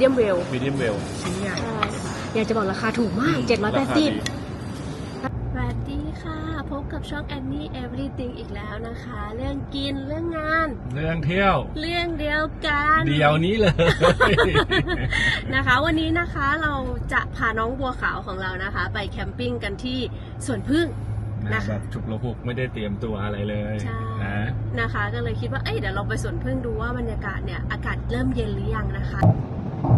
เดียมเวลมีเดียมเวลชิ้นใหญ่ใช่อยากจะบอกราคาถูกมาก 780ราคาดีสวัสดีค่ะ พบกับช่อง Annie Everything อีกแล้วนะคะ เรื่องกินเรื่องงาน เรื่องเที่ยว เรื่องเดียวกัน เดียวนี้เลย นะคะ วันนี้นะคะเราจะพาน้องบัวขาวของเรานะคะ ไปแคมปิ้งกันที่สวนพึ่งนะคะแบบฉุกละหุกไม่ได้เตรียมตัวอะไรเลยใช่นะนะคะ ก็เลยคิดว่าเอ้ยเดี๋ยวเราไปสวนพึ่งดูว่าบรรยากาศเนี่ยอากาศเริ่มเย็นหรือยังนะคะ อี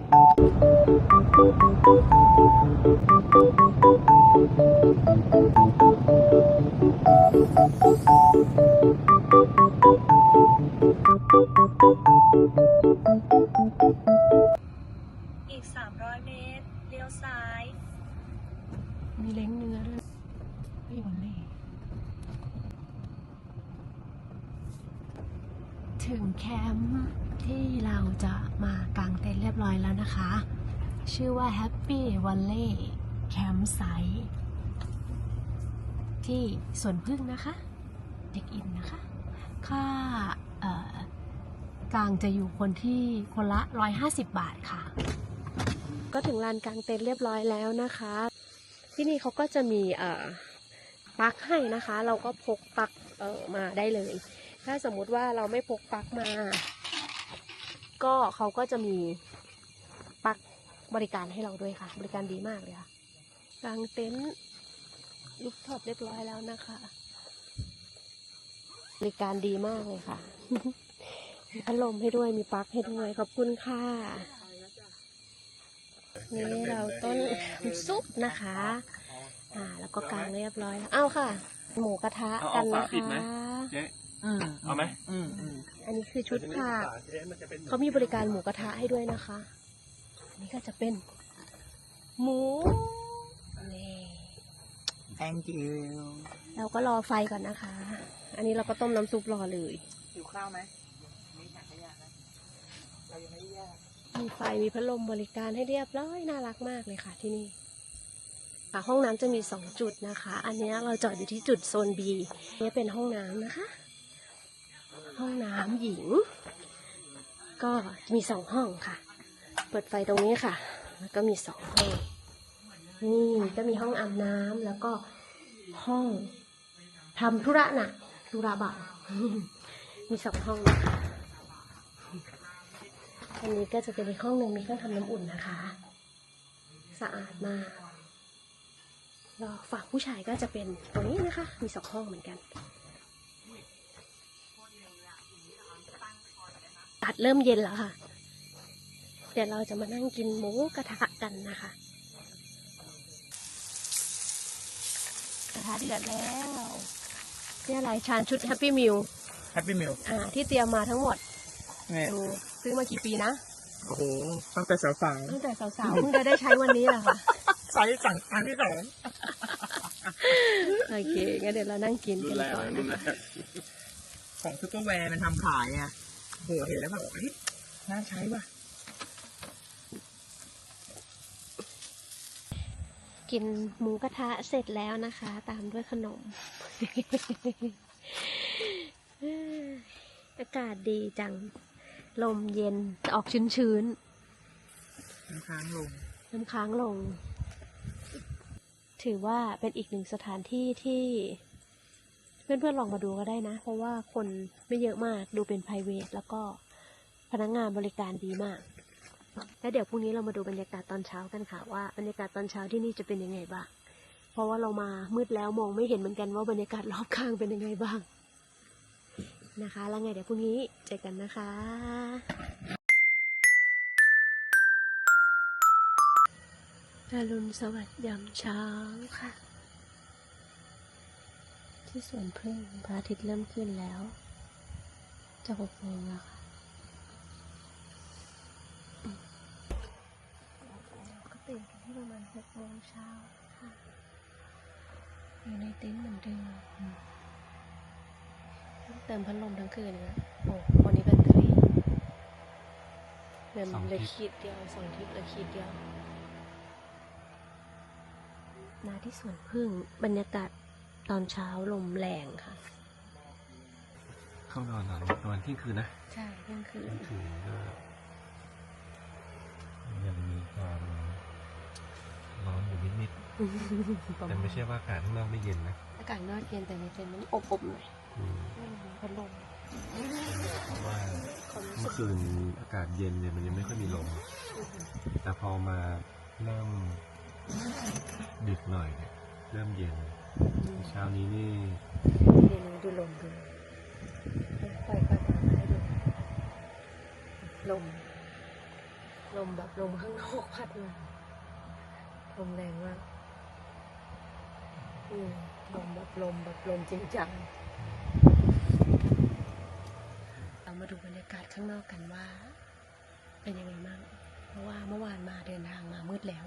ก กลางจะอยู่คนที่คนละ 150 บาทค่ะ ก็ถึงลานกลางเต็นท์เรียบร้อยแล้วนะคะ ที่นี่เขาก็จะมีเอ่อปลั๊กให้นะคะ เราก็พกปลั๊กเอ่อมาได้เลย ถ้าสมมุติว่าเราไม่พกปลั๊กมา ก็เขาก็จะมีปลั๊กบริการให้เราด้วยค่ะ บริการดีมากเลยค่ะกลางเต็นท์ลูกท็อปเรียบร้อยแล้วนะคะ บริการดีมากเลยค่ะ มีพัดลมให้ด้วยมีปลั๊กให้ด้วย ขอบคุณค่ะ นี่เราต้นซุปนะคะ อ่า แล้วก็กางเรียบร้อยแล้วเอาค่ะ หมูกระทะกันนะคะอืมเอาไหมอืมอืมอันนี้คือชุดผักเขามีบริการหมูกระทะให้ด้วยนะคะ อันนี้ก็จะเป็น หมูนี่ thank you เราก็รอไฟก่อนนะคะ อันนี้เราก็ต้มน้ำซุปรอเลย หิวข้าวไหมมีถังขยะนะ เรายังไม่ได้แยกมีไฟมีพัดลมบริการให้เรียบร้อยน่ารักมากเลยค่ะที่นี่ค่ะห้องน้ำจะมีสองจุดนะคะ อันนี้เราจอดอยู่ที่จุดโซน B นี่เป็นห้องน้ำนะคะ ห้องน้ำหญิง ก็มีสองห้องค่ะ เปิดไฟตรงนี้ค่ะ แล้วก็มีสองห้อง นี่ก็มีห้องอาบน้ำแล้วก็ห้องทำธุระหนักธุระเบามีสองห้องนะคะ อันนี้ก็จะเป็นอีกห้องหนึ่งมีเครื่องทำน้ำอุ่นนะคะ สะอาดมากแล้วฝั่งผู้ชายก็จะเป็นตรงนี้นะคะ มีสองห้องเหมือนกัน ตัดเริ่มเย็นแล้วค่ะ เดี๋ยวเราจะมานั่งกินหมูกระทะกันนะคะ กระทะเดือดแล้วนี่อะไรชานชุดแฮปปี้มิลแฮปปี้มิลอ่าที่เตรียมมาทั้งหมดเนี่ยดู ซื้อมากี่ปีนะ โอ้โหตั้งแต่สาวตั้งแต่สาวๆเพิ่งจะได้ใช้วันนี้แหละค่ะ ๆไซส์สั่งอันที่สองโอเคงั้นเดี๋ยวเรานั่งกินกันก่อนนะคะ ของซูเปอร์แวร์มันทำขายอะโหเห็นแล้วแบบเฮ้ยน่าใช้ว่ะ กินหมูกระทะเสร็จแล้วนะคะ ตามด้วยขนม อากาศดีจัง ลมเย็นออกชื้นน้ำค้างลง ๆน้ำค้างลง ถือว่าเป็นอีกหนึ่งสถานที่ที่ เพื่อนๆลองมาดูก็ได้นะ เพราะว่าคนไม่เยอะมากดูเป็น p r i v a t แล้วก็พนักงงานบริการดีมาก แล้วเดี๋ยวพรุ่งนี้เรามาดูบรรยากาศตอนเช้ากันค่ะว่าบรรยากาศตอนเช้าที่นี่จะเป็นยังไงบ้าง เพราะว่าเรามามืดแล้วมองไม่เห็นเหมือนกันว่าบรรยากาศรอบข้างเป็นยังไงบ้าง นะคะ แล้วไงเดี๋ยวพรุ่งนี้เจอกันนะคะอรุณสวัสดิ์ยามเช้าค่ะ ที่สวนพึ่งพระอาทิตย์เริ่มขึ้นแล้ว จะหกโมงแล้วค่ะก็ตื่นกันที่ประมาณหกโมงเช้าค่ะ อยู่ในเต็นท์เหมือนเดิม เติมพัดลมทั้งคืนนะโอ้วันนี้แบตเตอรี่เหลือเหลยขีดเดียวสองทิปเหลยขีดเดียวมาที่สวนพึ่งบรรยากาศตอนเช้าลมแรงค่ะ เข้านอนนอนประมาณเที่ยงคืนนะ ใช่เที่ยงคืนเที่ยงคืนก็ยังมีความร้อนอยู่นิดๆแต่ไม่ใช่ว่าอากาศข้างนอกไม่เย็นนะ อากาศนอกเย็นแต่ในเต็นท์มันอบอบๆหน่อยอืมไม่มี พัดลมเพราะว่าความรู้สึเมื่กอคืนอากาศเย็นเนี่ยมันยังไม่ค่อยมีลม แต่พอมาเริ่มดึกหน่อยเนี่ยเริ่มเย็น เช้านี้นี่เย็นดูลมดูปล่อยปล่อยปล่อยให้ดูลม ลมแบบลมข้างนอกพัดมาลมแรงมากอืมลมแบบลมแบบลมจริงจัง เรามาดูบรรยากาศข้างนอกกันว่า เป็นยังไงบ้างเพราะว่าเมื่อวานมาเดินทางมามืดแล้ว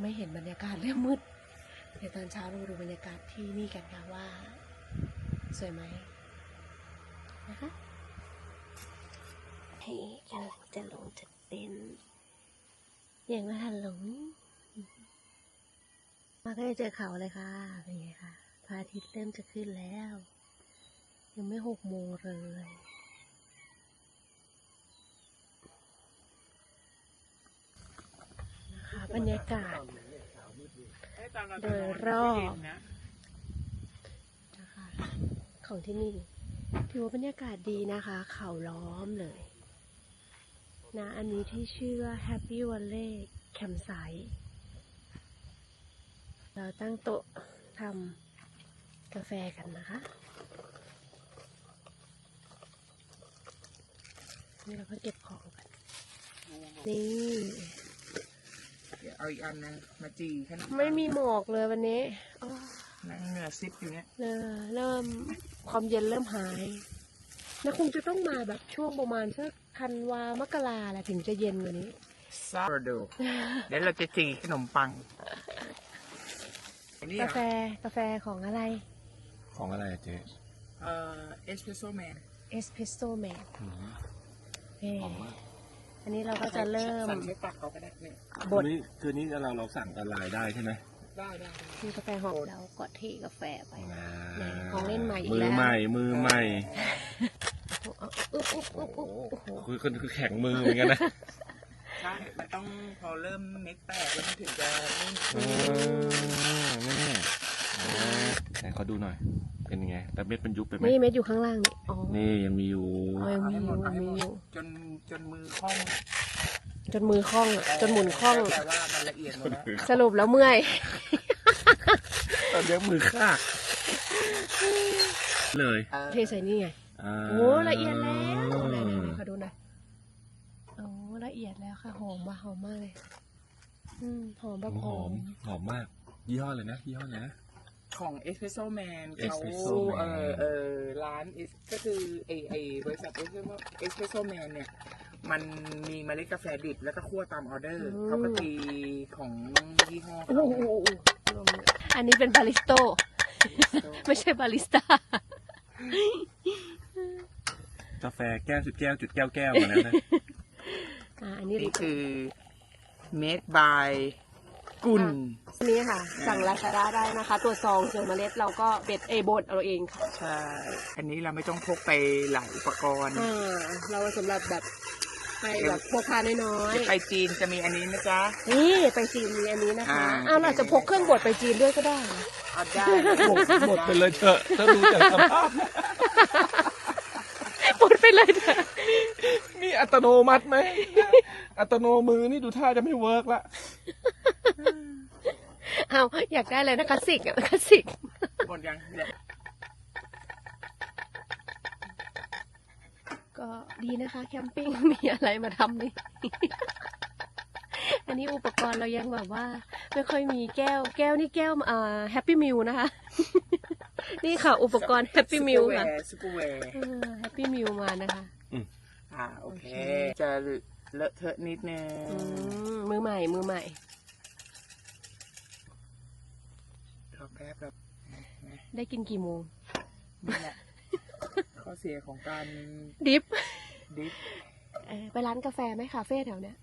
ไม่เห็นบรรยากาศเริ่มมืดเดี๋ยวตอนเช้าเรามาดูบรรยากาศที่นี่กันค่ะว่า สวยไหมนะคะเฮ้ยกำลังจะลงจากเต็นท์ยังไม่ทันลงมาก็จะเจอเขาเลยค่ะ เป็นไงคะพระอาทิตย์เริ่มจะขึ้นแล้ว ยังไม่หกโมงเลยนะคะ บรรยากาศ โดยรอบของที่นี่ถือว่าบรรยากาศดีนะคะ เขาล้อมเลย นะอันนี้ที่ชื่อว่า Happy Valley Campsite เราตั้งโต๊ะทำกาแฟกันนะคะนี่เราก็เก็บของกันนี่ เดี๋ยวเอาอีกอันนึงมาจีขนมปังไม่มีหมอกเลยวันนี้อ้อนั่งเหนือซิปอยู่เนี่ยเริ่มเริ่มความเย็นเริ่มหายนะคงจะต้องมาแบบช่วงประมาณสักธันวามกราแหละถึงจะเย็นกว่านี้ซาโดเดี๋ยวเราจะจีขนมปังอันนี้กาแฟกาแฟของอะไร ของอะไรอะเจ๊เอ่อเอสเพรสโซ่แมนเอสเพรสโซ่แมนอืมนี่ อันนี้เราก็จะเริ่มสั่งใช้ปากเขาก็ได้เนี่ยบดคืนนี้คืนนี้เราเราสั่งออนไลน์ได้ใช่ไหมได้ได้มีกาแฟหอมเราก็เทกาแฟไปอ่าไหนของเล่นใหม่อีกมืแล้อวใหม่มือใหม่อุ๊บอุ๊บอุ๊บอุ๊บโอ้โหคือคือคือแข็งมือเหมือนกันนะใช่มันต้องพอเริ่มเม็ดแตกแล้วมันถึงจะนิ่มอืมนี่อ่าไหนขอดูหน่อย เป็นยังไง แต่เม็ดมันยุบไปไหมนี่เม็ดอยู่ข้างล่างนี่อ๋อนี่ยังมีอยู่เอายังเอามีให้อหมยู่ดเอาให้มีหมอยู่ดจนจนมือคล่องจนมือคล่องอะจนหมุนคล่องแต่ว่ามันละเอียดหมดแล้วสรุปแล้วเมื่อยตอนนี้มือคากเลยออเทใส่นี่ไงอ่าโอ้ละเอียดแล้วไหนไหนไหนขอดูหน่อยโอ้ละเอียดแล้วค่ะหอมว่ะหอมมากเลยอืมหอมแบบหหออมมหอมมาก ยี่ห้อเลยนะยี่ห้อเลยนะ ของเอสเพรสโซ่แมนเขา Espresso เอ Man อเออร้าน Es- ก็คือไอไอบริษัทเอสเพรสโซ่แมนเนี่ยมันมีเมล็ดกาแฟดิบแล้วก็คั่วตามออเดอร์เขาก็ตีของยี่ห้อโอ้เขาโหรวมเลยอันนี้เป็นบาริสโต้ไม่ใช่บาริสต้ากาแฟแก้วจุดแก้วจุดแก้วแก้วมาแล้วนะอ่าอันนี้นี่คือ made by กุลอันนี้ค่ะ สั่งลาซาด้าได้นะคะ ตัวซองส่วนเมล็ดเราก็เบ็ดเอบดเอาเองค่ะใช่ อันนี้เราไม่ต้องพกไปหลายอุปกรณ์ อ่าเราสำหรับแบบไปแบบพกพาน้อยจะไปจีนจะมีอันนี้นะจ๊ะ ๆนี่ไปจีนมีอันนี้นะคะอ่า อ้าวเราอาจจะพกเครื่องบดไปจีนด้วยก็ได้ เอาได้ หมดหมดไปเลยเถอะถ้าดูจากสภาพ บดไปเลยเถอะนี่อัตโนมัติไหม อัตโนมือนี่ดูท่าจะไม่เวิร์กละ เอาอยากได้เลยนะคลาสสิกอะคลาสสิก หมดยังเนี่ยก็ดีนะคะ แคมปิ้งมีอะไรมาทำนี่ อันนี้อุปกรณ์เรายังแบบว่า ไม่ค่อยมีแก้ว แก้วนี่แก้วอ่าแฮปปี้มิลนะคะ นี่ค่ะ อุปกรณ์แฮปปี้มิลค่ะซูเปอร์แวร์แฮปปี้มิลมานะคะ อ่าโอเคโอเค จะเลอะเทอะนิดนึงอืมมือใหม่มือใหม่ รอแป๊บแล้วได้กินกี่โมง นี่แหละ ข้อเสียของการดิฟดิฟเออไปร้านกาแฟไหมคาเฟ่แถวเนี้ย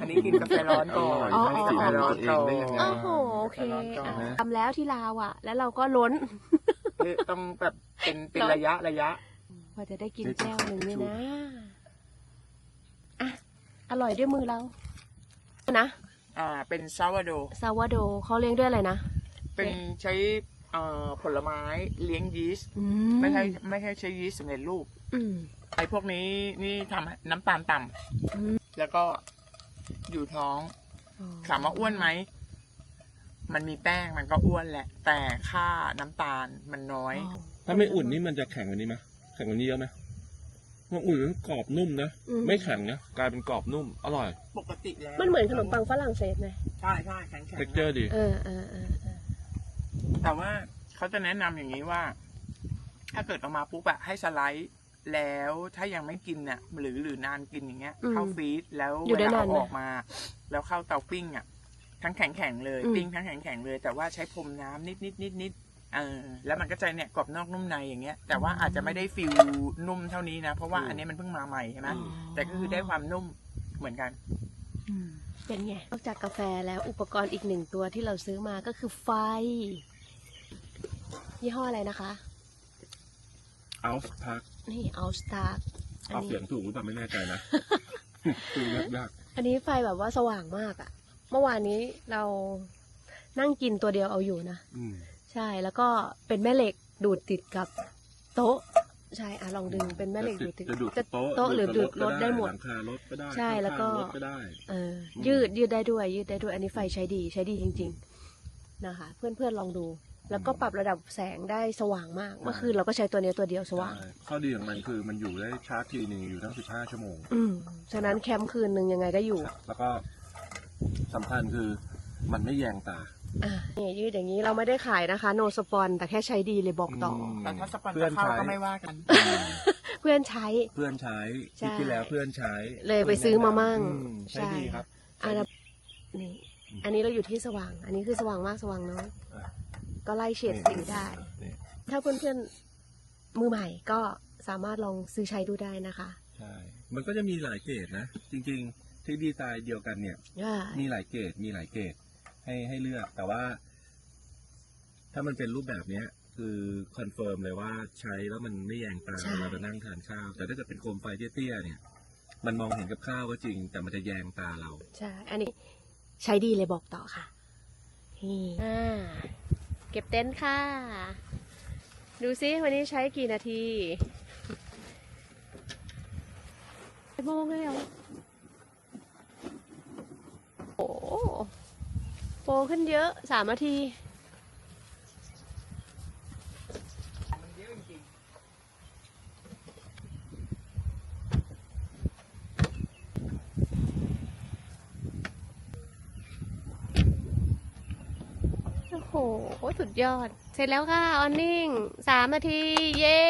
อันนี้กินกาแฟร้อนก่อนอ๋ออันนี้กาแฟร้อนก่อนได้ยังไงโอ้โหโอเคร้อนก่อนอะทำแล้วที่ลาวอะ แล้วเราก็ล้นเอ้ยต้องแบบเป็นเป็นระยะระยะ พอจะได้กินแก้วหนึ่งเนี่ยนะอะอร่อยด้วยมือเรา นะ อ่า เป็นซาวโด ซาวาโดเขาเลี้ยงด้วยอะไรนะ เป็นใช้เอ่อผลไม้เลี้ยงยีสต์อืไม่ใช่ไม่ใช่ใช้ยีสต์สำเร็จรูปอืมไอ้พวกนี้นี่ทำให้น้ำตาลต่ำอืมแล้วก็อยู่ท้องถามว่าอ้วนไหมมันมีแป้งมันก็อ้วนแหละ แต่ค่าน้ำตาลมันน้อย ถ้าไม่อุ่นนี่มันจะแข็งกว่านี้ไหมแข็งกว่านี้เยอะไหมมันอุ่นแล้วกรอบนุ่มนะอืมไม่แข็งนะกลายเป็นกรอบนุ่ม อร่อย ปกติแล้ว มันเหมือนขนมปังฝรั่งเศสไหมใช่ใช่แข็งแข็งเท็กเจอร์ดี เออเออเออเออ แต่ว่าเขาจะแนะนำอย่างนี้ว่า ถ้าเกิดเออกมาปุ๊บอะให้สไลด์แล้วถ้ายังไม่กินน่ะหรือหรือนานกินอย่างเงี้ย เข้าฟรีซแล้วอยู่เวได้ลานาเอานไหมออกมา แล้วเข้าเตาปิ้งอะทั้งแข็งแข็งๆเลยอืมปิ้งทั้งแข็งแข็งๆเลย แต่ว่าใช้พรมน้ำนิดนิดนิดนิดเออแล้วมันก็จะเนี่ยกรอบนอกนุ่มในอย่างเงี้ย แต่ว่าอาจจะไม่ได้ฟิลนุ่มเท่านี้นะ เพราะว่าอันนี้มันเพิ่งมาใหม่ใช่ไหมแต่ก็คือได้ความนุ่มเหมือนกันอืมเป็นไงนอกจากกาแฟแล้วอุปกรณ์อีกหนึ่งตัวที่เราซื้อมาก็คือไฟ ยี่ห้ออะไรนะคะ เอาพักนี่เอาสตาร์อันออกนี้เสียงถูกหรือเปล่าไม่แน่ใจนะคือยากยากอันนี้ไฟแบบว่าสว่างมากอะเมื่อวานนี้เรานั่งกินตัวเดียวเอาอยู่นะอืมใช่แล้วก็เป็นแม่เหล็กดูดติดกับโต๊ะใช่อะลองดึงเป็นแม่เหล็กดูดติดจะดูดจะโต๊ะโต๊ะหรือดูดรถได้หมดหลังคารถก็ได้ใช่แล้วก็ข้างๆรถก็ได้เอออมยืดยืดได้ด้วย ยืดได้ด้วย อันนี้ไฟใช้ดีใช้ดีจริง ๆ นะคะ เพื่อนๆลองดู แล้วก็ปรับระดับแสงได้สว่างมาก เมื่อคืนเราก็ใช้ตัวเนี้ยตัวเดียวสว่างใช่ข้อดีของมันคือมันอยู่ได้ชาร์จทีหนึ่งอยู่ทั้งสิบห้าชั่วโมง อืมฉะนั้นแคมป์คืนหนึ่งยังไงก็อยู่ แล้วก็สำคัญคือมันไม่แยงตาอะนี่ยืดอย่างนี้เราไม่ได้ขายนะคะ โนสปอนแต่แค่ใช้ดีเลยบอกต่ออมแต่ถ้าสปอนเพื่เซออนร์เข้าใช้ก็ไม่ว่ากัน เพื่อนใช้ เพื่อนใช้ใช่ ที่ที่แล้วเพื่อนใช้เลยไปซื้อมามั่งอืมใช้ดีครับ อันนี้นี่อันนี้เราอยู่ที่สว่าง อันนี้คือสว่างมากสว่างน้อย อะ ก็ไล่เฉดสีได้ นี่ถ้าเพื่อนๆมือใหม่ก็สามารถลองซื้อใช้ดูได้นะคะใช่มันก็จะมีหลายเกรดนะ จริงๆที่ดีไซน์เดียวกันเนี่ย อ่ามีหลายเกรดมีหลายเกรดให้ให้เลือก แต่ว่า ถ้ามันเป็นรูปแบบเนี้ย คือคอนเฟิร์มเลยว่าใช้แล้วมันไม่แยงตาใช่เวลาเรานั่งทานข้าว แต่ถ้าเกิดเป็นโคมไฟเตี้ยๆเนี่ย มันมองเห็นกับข้าวก็จริง แต่มันจะแยงตาเรา ใช่ อันนี้ใช้ดีเลยบอกต่อค่ะนี่อ่า เก็บเต็นท์ค่ะ ดูซิวันนี้ใช้กี่นาทีโมงเลยเหรอโอ้โหโปรขึ้นเยอะสามนาที มันเยอะจริง โอ้โห สุดยอด เสร็จแล้วค่ะ ออนนิ่งสามนาที เย้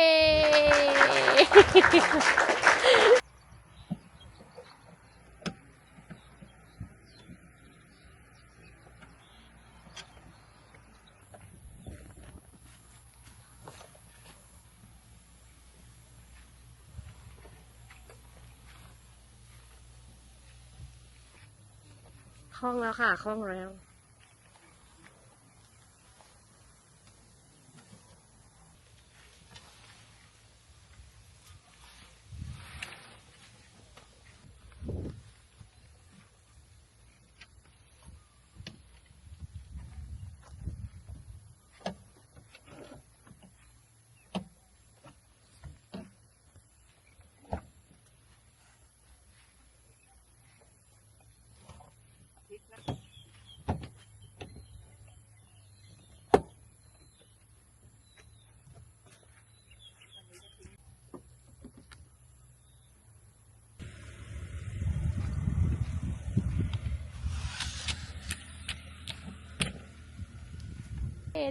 คล่องแล้วค่ะคล่องแล้ว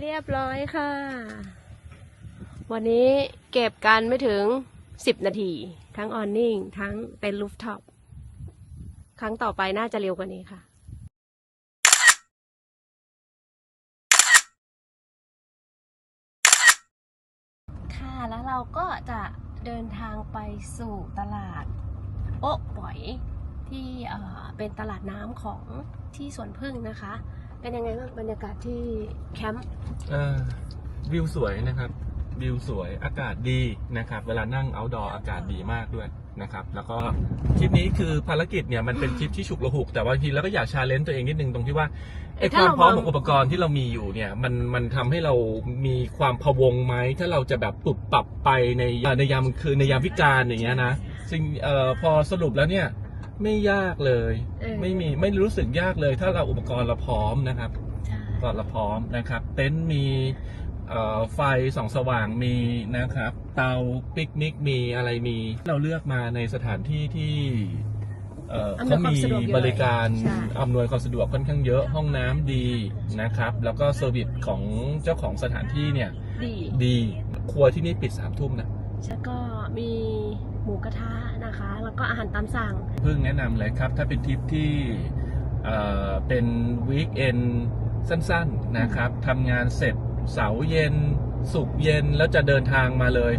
เรียบร้อยค่ะ วันนี้เก็บกันไม่ถึง 10 นาที ทั้งออนนิ่ง ทั้งเป็นลูฟท็อป ครั้งต่อไปน่าจะเร็วกว่านี้ค่ะค่ะแล้วเราก็จะเดินทางไปสู่ตลาด โอ๊ะปอยที่เเป็นตลาดน้ำของที่สวนพึ่งนะคะ เป็นยังไงบ้างบรรยากาศที่แคมป์เอ่อวิวสวยนะครับ วิวสวยอากาศดีนะครับ เวลานั่ง outdoor อากาศดีมากด้วยนะครับ แล้วก็ทริปนี้คือภารกิจเนี่ยมันเป็นทริปที่ฉุกละหุก แต่ว่าบางทีเราก็อยากชาเลนจ์ตัวเองนิดนึงตรงที่ว่าไอ้ความพร้อมของอุปกรณ์ที่เรามีอยู่เนี่ย มันมันทำให้เรามีความพะวงไหมถ้าเราจะแบบปรับปรับไปในในยามคืนในยามวิกาลอย่างเงี้ยนะซึ่งเอ่อพอสรุปแล้วเนี่ย ไม่ยากเลย เออ ไม่มีไม่รู้สึกยากเลย ถ้าเราอุปกรณ์เราพร้อมนะครับใช่ก็เราพร้อมนะครับ เต็นท์มีเอ่อไฟส่องสว่างมีนะครับ เตาปิกนิกมีอะไรมี เราเลือกมาในสถานที่ที่เอ่ออำนวยความเขามีสะดวกเยอะบริการใช่ อำนวยความสะดวกค่อนข้างเยอะห้องน้ำดีนะครับ แล้วก็เซอร์วิสของเจ้าของสถานที่เนี่ยดีดีครัวที่นี่ปิดสามทุ่มนะ แล้วก็มีหมู กระทะนะคะ แล้วก็อาหารตามสั่ง เพิ่งแนะนำเลยครับ ถ้าเป็นทริปที่เอ่อเป็นวีคเอนสั้นๆนะครับทำงานเสร็จเสาร์เย็นสุกร์เย็นแล้วจะเดินทางมาเลย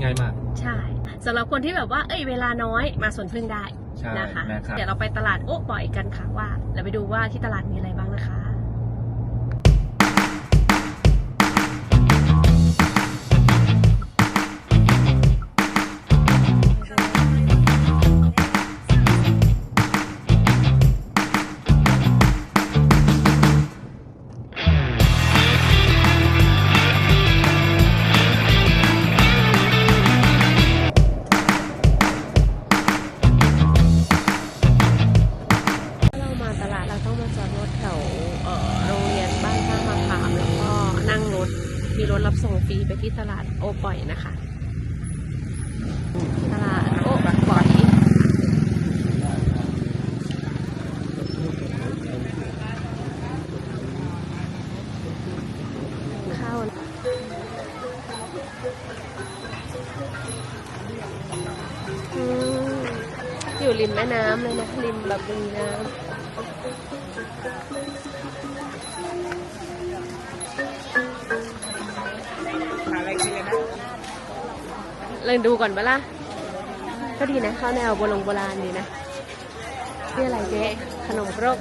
ง่ายมาก ใช่สำหรับคนที่แบบว่าเอ้ยเวลาน้อยมาสวนพึ่งได้ใช่นะคะ นะครับ เดี๋ยวเราไปตลาดโอ๊ะปล่อยกันค่ะว่าเราไปดูว่าที่ตลาดมีอะไรบ้างนะคะ ปลาดโอยนะคะตลาดโอปอยข้าวอืมอยู่ริมแม่น้ำเลยนะริมแบบริมน้ำ เลยดูก่อนปะล่ะก็ดีนะข้าวแนวโบราณโบราณดีนะนี่อะไรเจ๊ขนมครก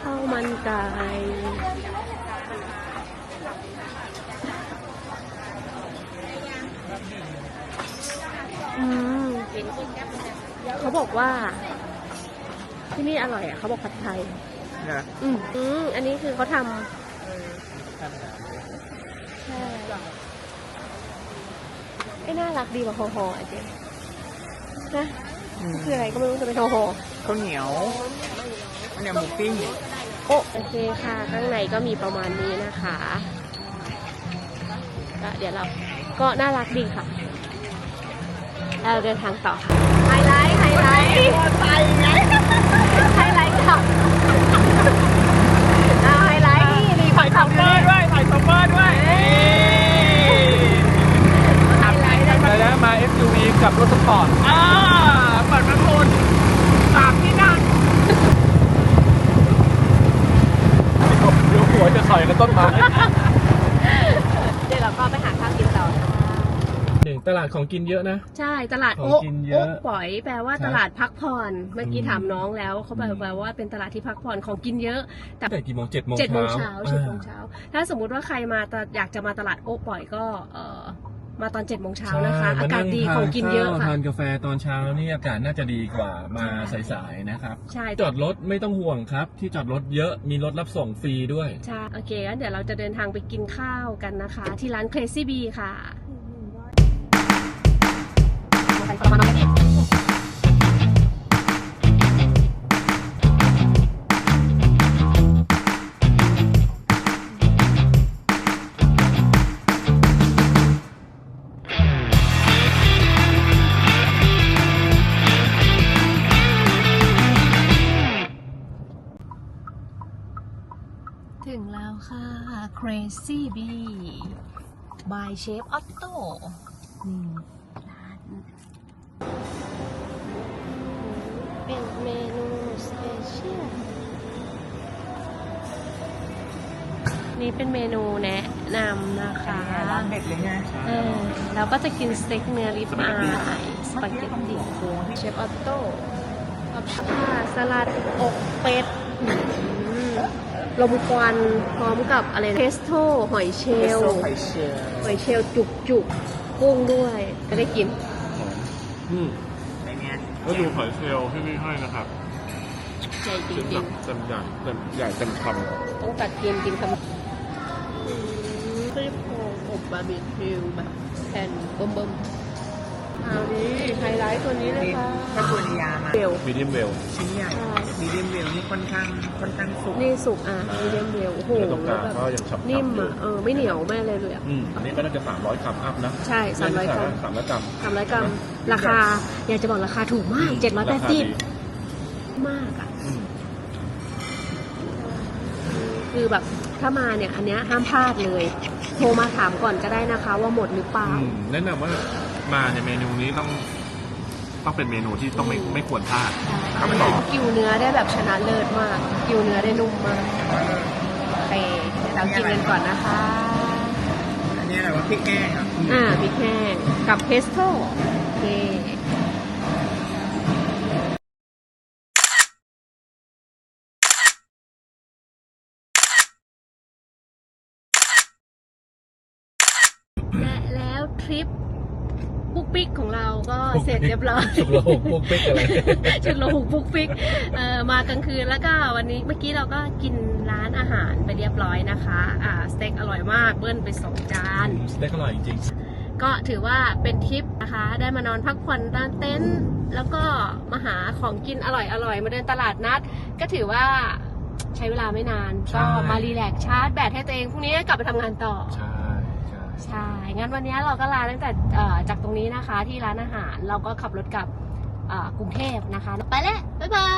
ข้าวมันไก่อืมเขาบอกว่า ที่นี่อร่อยอะเขาบอกผัดไทยนะอืมอืมอันนี้คือเขาทำใช่ไอ้น่ารักดีกว่าห่อๆอะเจ๊นะคืออะไรก็ไม่รู้จะเป็นห่อข้าวเหนียวข้าวเหนียวหมูปิ้งๆโอ้โอเคค่ะ ข้างในก็มีประมาณนี้นะคะก็เดี๋ยวเราก็น่ารักดีค่ะ เราเดินทางต่อค่ะ ไฮไลท์ ไฮไลท์ไทยไง ไฮไลท์ค่ะอ่าไฮไลท์นี่มีคนขับเบเลอร์ยด้วยถ่ายซัมเมอร์ด้วยไฮไลท์ได้ไปแล้วมา SUV กับรถสปอร์ตอ่าเปิดประตูสามที่นั่งเดี๋ยวหัวจะสอยกับต้นไม้ เดี๋ยวเราก็ไปหาข้าวกินต่อค่ะ หนึ่ง ตลาดของกินเยอะนะ ใช่ตลาดของโอ๊ะกินเยโอ๊ะอะปล่อยแปลว่าครับตลาดพักผ่อนเมื่อกี้อืมถามน้องแล้วเขาแปลว่าเป็นตลาดที่พักผ่อนของกินเยอะแต่ตั้งแต่กี่โมงเจ็ดโมงเจ็ดโมงเช้าเช้าเจ็ดโมงเช้าถ้าสมมุติว่าใครมาตะอยากจะมาตลาดโอ๊ะปล่อยก็เอ่อมาตอนเจ็ดโมงเช้านะคะ ใช่อากาศดีมของกินเยอะทาค่ะ ทานกาแฟตอนเช้านี่อากาศน่าจะดีกว่ามาใช่ สายๆนะครับ ใช่ จอดรถไม่ต้องห่วงครับ ที่จอดรถเยอะมีรถรับส่งฟรีด้วย ใช่ โอเคงั้นเดี๋ยวเราจะเดินทางไปกินข้าวกันนะคะ ที่ร้าน Crazy Bee ค่ะ ถึงแล้วค่ะ Crazy Bee by Chef Otto นี่ร้าน เป็นเมนูสเปเชียลนี่เป็นเมนูแนะนำนะคะร้านเด็ดเลยไงเออเราก็จะกินสเต็กเนื้อริบอายสปาเกตตี้เชฟออตโต้กับค่ะสลัดอกเป็ดอืมลมควันพร้อมกับอะไรเพสโต้หอยเชลลโซ่ไข่เชียร์หอยเชลล์จุกจุกๆกุ้งด้วยจะได้กิน อืมอะไรเงี้ย ก็ดูหอยเชลล์ที่นี่ให้นะครับใจจชิ้นริแบงบเต็มใหญ่เต็มใหญ่เต็มคๆต้องตัดกินกินคำซี่โครงอบบาร์บีคิวแบบแผ่นเบิ่มๆ เอานี้ไฮไลท์ตัวนี้เลยค่ะก็ตัวนิยามาเบลำมีเดียมเวล ชิ้นใหญ่ใช่มีเดียมเวลนี่ค่อนข้างค่อนข้างสุกนี่สุกอะมีเดียมเบลโอ้โหแล้วตรงกแล้ลาวงแบบก็ยังฉ่ำๆนิ่มอยู่อะเออไม่เหนียวไม่อะไรเลยอะ อืมอันนี้ก็น่าจะ 300กรัมอัพนะใช่สามร้อยกรัม สามร้อยกรัมสามร้อยกรัมราคา อยากจะบอกราคาถูกมากเจ็ดร้อยแปดราคาสิบดีมากอะ อืมคือแบบถ้ามาเนี่ย อันเนี้ยห้ามพลาดเลย โทรมาถามก่อนก็ได้นะคะ ว่าหมดหรือเปล่า อืมแนะนำว่า มาในเมนูนี้ต้องต้องเป็นเมนูที่ต้องไม่ไม่ควรพลาดครับผมกิวเนื้อได้แบบชนะเลิศมาก กิวเนื้อได้นุ่มมากโอเคเดี๋ยวเรากินกันก่อนนะคะ อันนี้อะไรวะพริกแห้งอะอ่าพริกแห้งกับเพสโต้โอเค และแล้วทริป ปุ๊กปิ๊กของเราก็เสร็จเรียบร้อยสุกโลกปุ๊กปิ๊กอะไรชุดโลหุกปุ๊กปิ๊กเอ่อมากลางคืนแล้วก็วันนี้เมื่อกี้เราก็กินร้านอาหารไปเรียบร้อยนะคะอ่าสเต็กอร่อยมากเบิ้ลไปสองจานสเต็กอร่อยจริงก็ถือว่าเป็นทริปนะคะ ได้มานอนพักผ่อนตามเต็นท์แล้วก็มาหาของกินอร่อยอร่อยมาเดินตลาดนัด ก็ถือว่าใช้เวลาไม่นานใช่ก็มารีแลกซ์ชาร์จแบตให้ตัวเองพรุ่งนี้กลับไปทำงานต่อๆ ใช่ งั้นวันนี้เราก็ลาตั้งแต่จากตรงนี้นะคะที่ร้านอาหารเราก็ขับรถกลับกรุงเทพนะคะ ไปแล้ว บ๊ายบาย